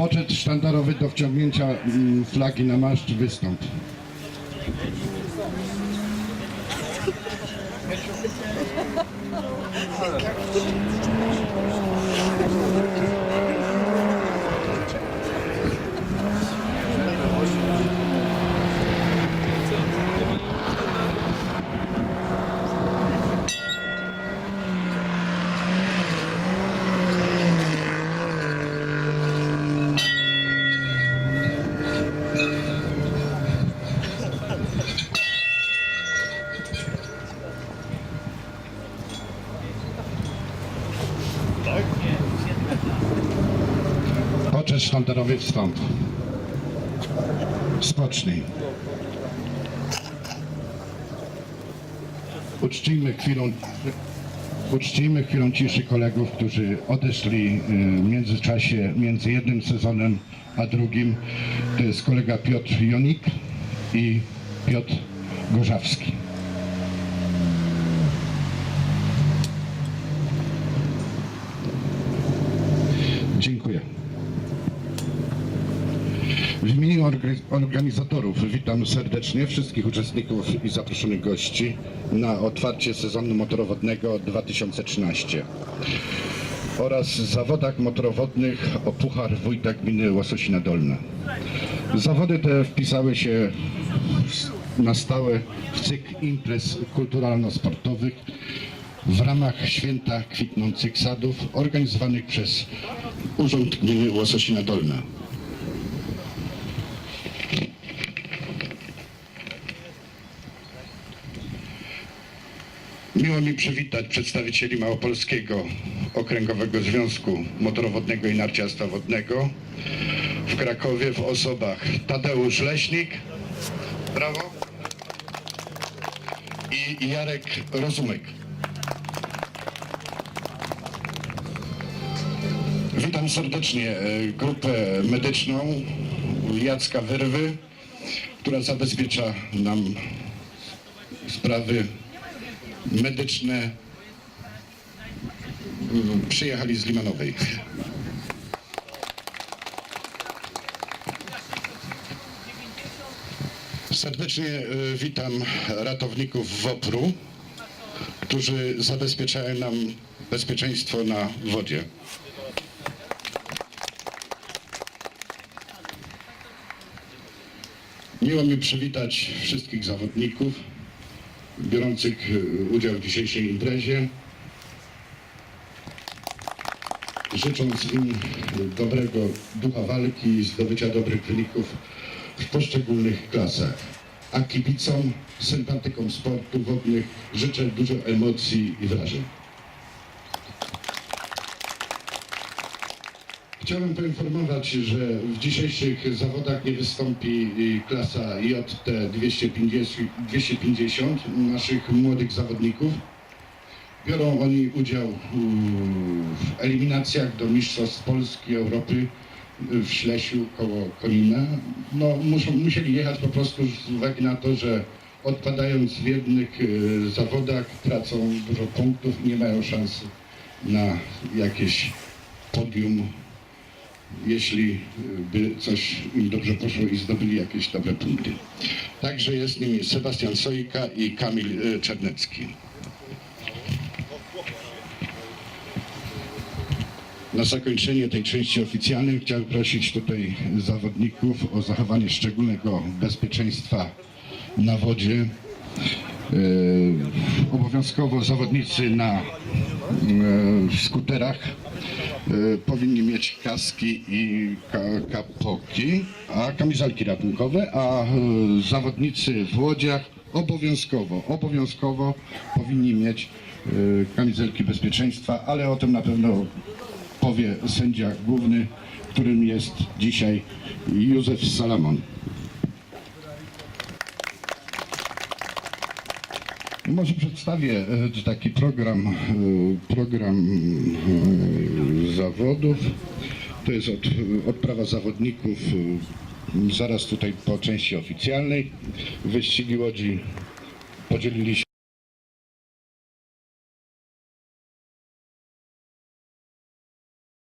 Poczet sztandarowy do wciągnięcia mm, flagi na maszt wystąp. Poczet sztandarowy wstąp. Spocznij. Uczcijmy chwilą, uczcijmy chwilą ciszy kolegów, którzy odeszli y, w międzyczasie między jednym sezonem a drugim. To jest kolega Piotr Jonik i Piotr Gorzawski. W imieniu orga- organizatorów witam serdecznie wszystkich uczestników i zaproszonych gości na otwarcie sezonu motorowodnego 2013 oraz zawodach motorowodnych o Puchar Wójta Gminy Łososina Dolna. Zawody te wpisały się na stałe w cykl imprez kulturalno-sportowych w ramach Święta Kwitnących Sadów organizowanych przez Urząd Gminy Łososina Dolna. Miło mi przywitać przedstawicieli Małopolskiego Okręgowego Związku Motorowodnego i Narciarstwa Wodnego w Krakowie w osobach Tadeusz Leśnik, brawo, i Jarek Rozumek. Witam serdecznie e, grupę medyczną Jacka Wyrwy, która zabezpiecza nam sprawy medyczne. Mm, Przyjechali z Limanowej. Serdecznie e, witam ratowników WOPR-u, którzy zabezpieczają nam bezpieczeństwo na wodzie. Miło mi przywitać wszystkich zawodników biorących e, udział w dzisiejszej imprezie. Życząc im dobrego ducha walki i zdobycia dobrych wyników w poszczególnych klasach. A kibicom, sympatykom sportu wodnych życzę dużo emocji i wrażeń. Chciałbym poinformować, że w dzisiejszych zawodach nie wystąpi klasa JT 250, 250 naszych młodych zawodników. Biorą oni udział w eliminacjach do Mistrzostw Polski, Europy w Ślesiu koło Konina. No, muszą, musieli jechać po prostu z uwagi na to, że odpadając w jednych y, zawodach tracą dużo punktów i nie mają szansy na jakieś podium jeśli by coś im dobrze poszło i zdobyli jakieś dobre punkty. Także jest nimi Sebastian Sojka i Kamil e, Czernecki. Na zakończenie tej części oficjalnej chciałbym prosić tutaj zawodników o zachowanie szczególnego bezpieczeństwa na wodzie. E, obowiązkowo zawodnicy na e, skuterach e, powinni mieć kaski i ka, kapoki, a kamizelki ratunkowe, a zawodnicy w łodziach obowiązkowo, obowiązkowo powinni mieć kamizelki bezpieczeństwa, ale o tym na pewno powie sędzia główny, którym jest dzisiaj Józef Salamon. Może przedstawię e, taki program, e, program e, zawodów. To jest od, odprawa zawodników zaraz tutaj po części oficjalnej. Wyścigi łodzi podzieliliśmy